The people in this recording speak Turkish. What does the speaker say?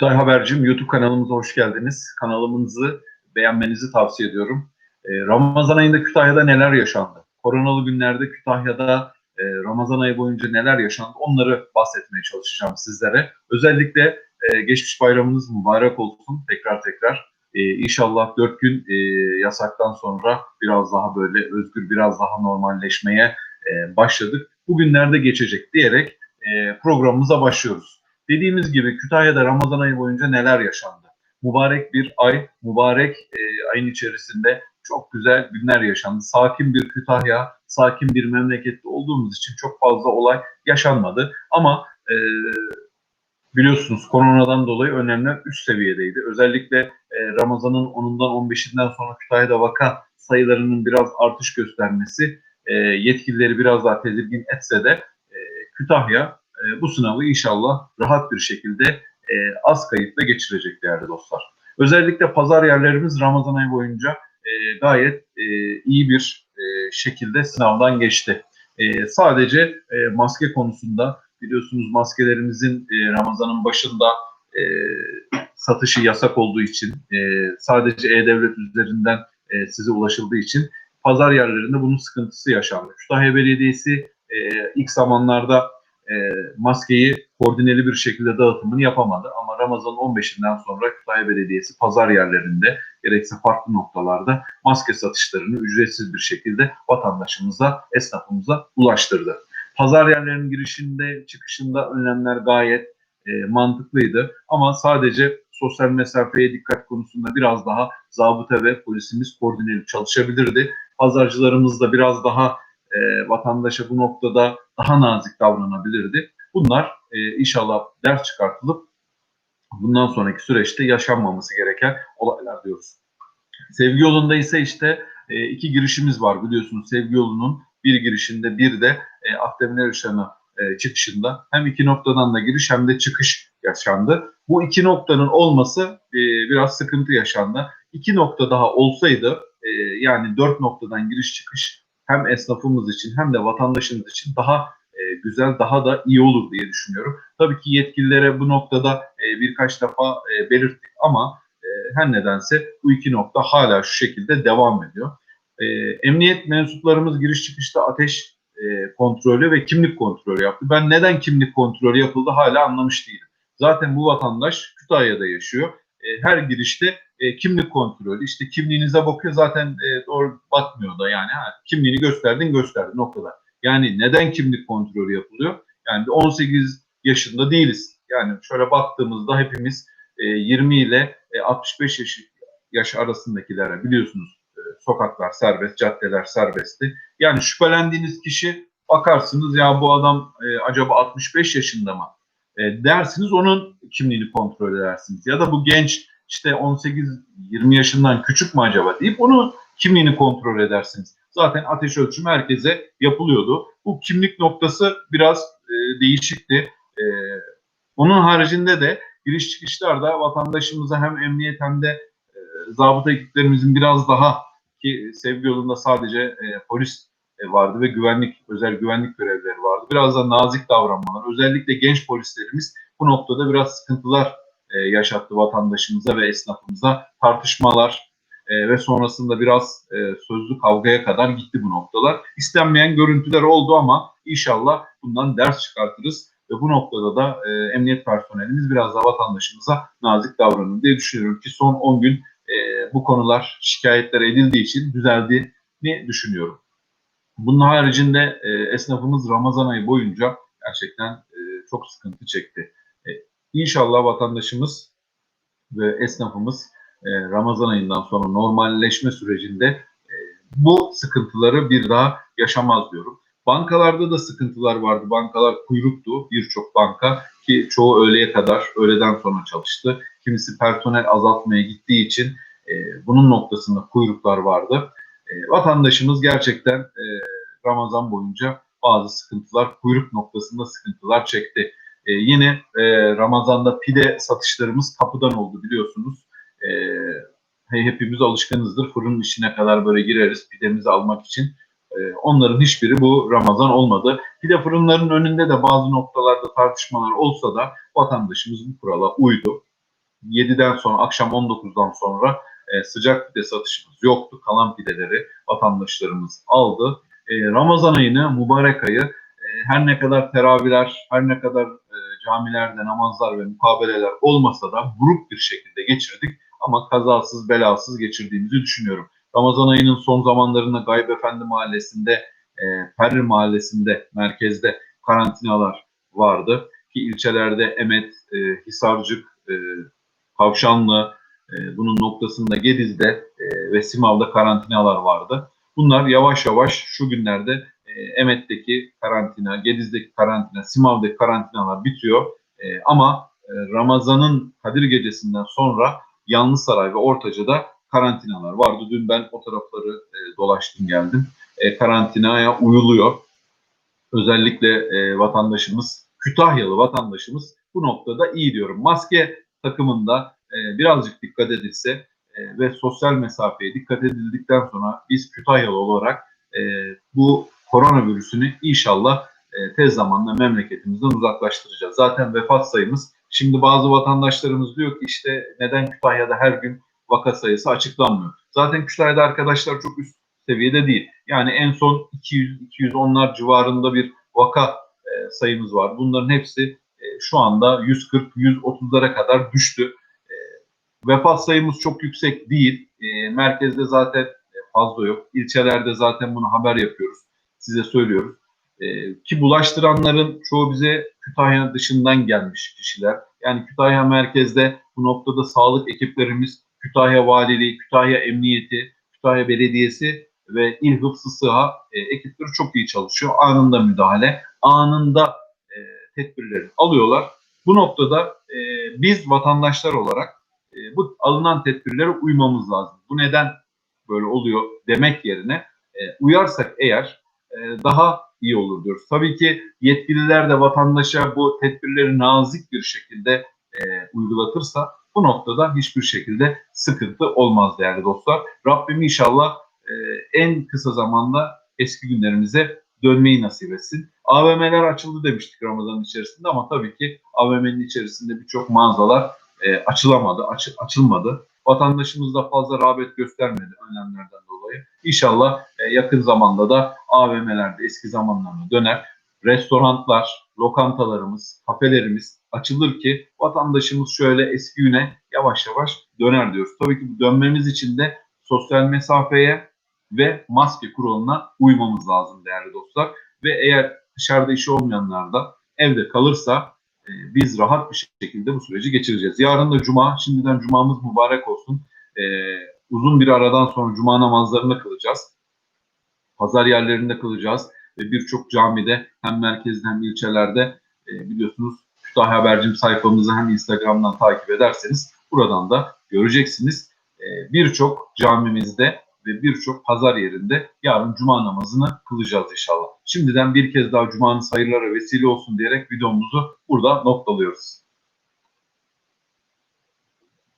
Kutay Habercim YouTube kanalımıza hoş geldiniz. Kanalımızı beğenmenizi tavsiye ediyorum. Ee, Ramazan ayında Kütahya'da neler yaşandı? Koronalı günlerde Kütahya'da e, Ramazan ayı boyunca neler yaşandı? Onları bahsetmeye çalışacağım sizlere. Özellikle e, geçmiş bayramınız mübarek olsun tekrar tekrar. E, inşallah 4 gün e, yasaktan sonra biraz daha böyle özgür, biraz daha normalleşmeye e, başladık. Bugünlerde geçecek diyerek programımıza başlıyoruz. Dediğimiz gibi Kütahya'da Ramazan ayı boyunca neler yaşandı? Mübarek bir ay, mübarek e, ayın içerisinde çok güzel günler yaşandı. Sakin bir Kütahya, sakin bir memlekette olduğumuz için çok fazla olay yaşanmadı. Ama e, biliyorsunuz koronadan dolayı önlemler üst seviyedeydi. Özellikle e, Ramazan'ın 10'undan 15'inden sonra Kütahya'da vaka sayılarının biraz artış göstermesi e, yetkilileri biraz daha tedirgin etse de e, Kütahya e, bu sınavı inşallah rahat bir şekilde e, az kayıpla geçirecek değerli dostlar. Özellikle pazar yerlerimiz Ramazan ayı boyunca e, gayet e, iyi bir e, şekilde sınavdan geçti. Sadece maske konusunda biliyorsunuz maskelerimizin Ramazan'ın başında satışı yasak olduğu için sadece E-Devlet üzerinden size ulaşıldığı için pazar yerlerinde bunun sıkıntısı yaşandı. Kütahya Belediyesi e, ilk zamanlarda e, maskeyi koordineli bir şekilde dağıtımını yapamadı. Ama Ramazan 15'inden sonra Kütahya Belediyesi pazar yerlerinde gerekse farklı noktalarda maske satışlarını ücretsiz bir şekilde vatandaşımıza, esnafımıza ulaştırdı. Pazar yerlerinin girişinde, çıkışında önlemler gayet e, mantıklıydı. Ama sadece sosyal mesafeye dikkat konusunda biraz daha zabıta ve polisimiz koordineli çalışabilirdi. Pazarcılarımız da biraz daha e, vatandaşa bu noktada daha nazik davranabilirdi. Bunlar e, inşallah ders çıkartılıp bundan sonraki süreçte yaşanmaması gereken olaylar diyoruz. Sevgi yolunda ise işte e, iki girişimiz var biliyorsunuz. Sevgi yolunun bir girişinde bir de e, Akdemler Işanı e, çıkışında hem iki noktadan da giriş hem de çıkış yaşandı. Bu iki noktanın olması e, biraz sıkıntı yaşandı. İki nokta daha olsaydı e, yani dört noktadan giriş çıkış hem esnafımız için hem de vatandaşımız için daha e, güzel, daha da iyi olur diye düşünüyorum. Tabii ki yetkililere bu noktada e, birkaç defa e, belirttik ama e, her nedense bu iki nokta hala şu şekilde devam ediyor. E, emniyet mensuplarımız giriş çıkışta ateş e, kontrolü ve kimlik kontrolü yaptı. Ben neden kimlik kontrolü yapıldı hala anlamış değilim. Zaten bu vatandaş Kütahya'da yaşıyor. E, her girişte e, kimlik kontrolü, işte kimliğinize bakıyor zaten e, doğru bakmıyor da yani ha, kimliğini gösterdin gösterdin o kadar. Yani neden kimlik kontrolü yapılıyor? Yani 18 yaşında değiliz. Yani şöyle baktığımızda hepimiz e, 20 ile e, 65 yaş, yaş arasındakilere biliyorsunuz e, sokaklar serbest, caddeler serbestti. Yani şüphelendiğiniz kişi bakarsınız ya bu adam e, acaba 65 yaşında mı? E, dersiniz onun kimliğini kontrol edersiniz. Ya da bu genç işte 18-20 yaşından küçük mü acaba deyip onu kimliğini kontrol edersiniz. Zaten ateş ölçümü herkese yapılıyordu. Bu kimlik noktası biraz e, değişikti. E, onun haricinde de giriş çıkışlarda vatandaşımıza hem emniyet hem de e, zabıta ekiplerimizin biraz daha ki sevgi yolunda sadece e, polis e, vardı ve güvenlik, özel güvenlik görevlileri vardı. Biraz da nazik davranmalar, özellikle genç polislerimiz bu noktada biraz sıkıntılar e, yaşattı vatandaşımıza ve esnafımıza. Tartışmalar e, ve sonrasında biraz e, sözlü kavgaya kadar gitti bu noktalar. İstenmeyen görüntüler oldu ama inşallah bundan ders çıkartırız ve bu noktada da e, emniyet personelimiz biraz da vatandaşımıza nazik davranır diye düşünüyorum ki son 10 gün e, bu konular şikayetler edildiği için düzeldiğini düşünüyorum. Bunun haricinde e, esnafımız Ramazan ayı boyunca gerçekten e, çok sıkıntı çekti. E, İnşallah vatandaşımız ve esnafımız e, Ramazan ayından sonra normalleşme sürecinde e, bu sıkıntıları bir daha yaşamaz diyorum. Bankalarda da sıkıntılar vardı. Bankalar kuyruktu birçok banka ki çoğu öğleye kadar, öğleden sonra çalıştı. Kimisi personel azaltmaya gittiği için e, bunun noktasında kuyruklar vardı. E, vatandaşımız gerçekten e, Ramazan boyunca bazı sıkıntılar, kuyruk noktasında sıkıntılar çekti. E, yine e, Ramazan'da pide satışlarımız kapıdan oldu biliyorsunuz. E, hepimiz alışkınızdır. Fırının içine kadar böyle gireriz pidemizi almak için. Onların hiçbiri bu Ramazan olmadı. Pide fırınların önünde de bazı noktalarda tartışmalar olsa da vatandaşımız bu kurala uydu. 7'den sonra, akşam 19'dan sonra e, sıcak pide satışımız yoktu. Kalan pideleri vatandaşlarımız aldı. E, Ramazan ayını, mübarek ayı e, her ne kadar teravihler, her ne kadar camilerde namazlar ve mukabeleler olmasa da grup bir şekilde geçirdik. Ama kazasız belasız geçirdiğimizi düşünüyorum. Ramazan ayının son zamanlarında Gayb Efendi Mahallesi'nde, e, Mahallesi'nde, merkezde karantinalar vardı. Ki ilçelerde Emet, Hisarcık, e, Kavşanlı, e, bunun noktasında Gediz'de e, ve Simav'da karantinalar vardı. Bunlar yavaş yavaş şu günlerde e, Emet'teki karantina, Gediz'deki karantina, Simav'daki karantinalar bitiyor. E, ama e, Ramazan'ın Kadir Gecesi'nden sonra Yanlısaray ve Ortaca'da karantinalar vardı. Dün ben o tarafları dolaştım geldim. Karantinaya uyuluyor. Özellikle vatandaşımız, Kütahyalı vatandaşımız bu noktada iyi diyorum. Maske takımında e, birazcık dikkat edilse e, ve sosyal mesafeye dikkat edildikten sonra biz Kütahyalı olarak e, bu koronavirüsünü inşallah e, tez zamanda memleketimizden uzaklaştıracağız. Zaten vefat sayımız şimdi bazı vatandaşlarımız diyor ki işte neden Kütahya'da her gün vaka sayısı açıklanmıyor. Zaten Kütahya'da arkadaşlar çok üst seviyede değil. Yani en son 200-210'lar civarında bir vaka sayımız var. Bunların hepsi şu anda 140-130'lara kadar düştü. E, vefat sayımız çok yüksek değil. E, merkezde zaten fazla yok. İlçelerde zaten bunu haber yapıyoruz. Size söylüyoruz. E, ki bulaştıranların çoğu bize Kütahya dışından gelmiş kişiler. Yani Kütahya merkezde bu noktada sağlık ekiplerimiz, Kütahya Valiliği, Kütahya Emniyeti, Kütahya Belediyesi ve İl Hıfzı Sıha e, ekipleri çok iyi çalışıyor. Anında müdahale, anında e, tedbirleri alıyorlar. Bu noktada e, biz vatandaşlar olarak e, bu alınan tedbirlere uymamız lazım. Bu neden böyle oluyor demek yerine e, uyarsak eğer e, daha iyi olur diyoruz. Tabii ki yetkililer de vatandaşa bu tedbirleri nazik bir şekilde e, uygulatırsa bu noktada hiçbir şekilde sıkıntı olmaz değerli dostlar. Rabbim inşallah e, en kısa zamanda eski günlerimize dönmeyi nasip etsin. AVM'ler açıldı demiştik Ramazan içerisinde ama tabii ki AVM'nin içerisinde birçok mağazalar e, açılamadı, aç, açılmadı. Vatandaşımız da fazla rağbet göstermedi önlemlerden dolayı. İnşallah e, yakın zamanda da AVM'lerde eski zamanlarına döner. Restoranlar, lokantalarımız, kafelerimiz açılır ki vatandaşımız şöyle eski güne yavaş yavaş döner diyoruz. Tabii ki bu dönmemiz için de sosyal mesafeye ve maske kuralına uymamız lazım değerli dostlar. Ve eğer dışarıda işi olmayanlar da evde kalırsa biz rahat bir şekilde bu süreci geçireceğiz. Yarın da cuma, şimdiden cumamız mübarek olsun. E, uzun bir aradan sonra cuma namazlarını kılacağız. Pazar yerlerinde kılacağız birçok camide hem merkezde hem ilçelerde e, biliyorsunuz Kütahya Habercim sayfamızı hem Instagram'dan takip ederseniz buradan da göreceksiniz. E, birçok camimizde ve birçok pazar yerinde yarın cuma namazını kılacağız inşallah. Şimdiden bir kez daha cumanın hayırlara vesile olsun diyerek videomuzu burada noktalıyoruz.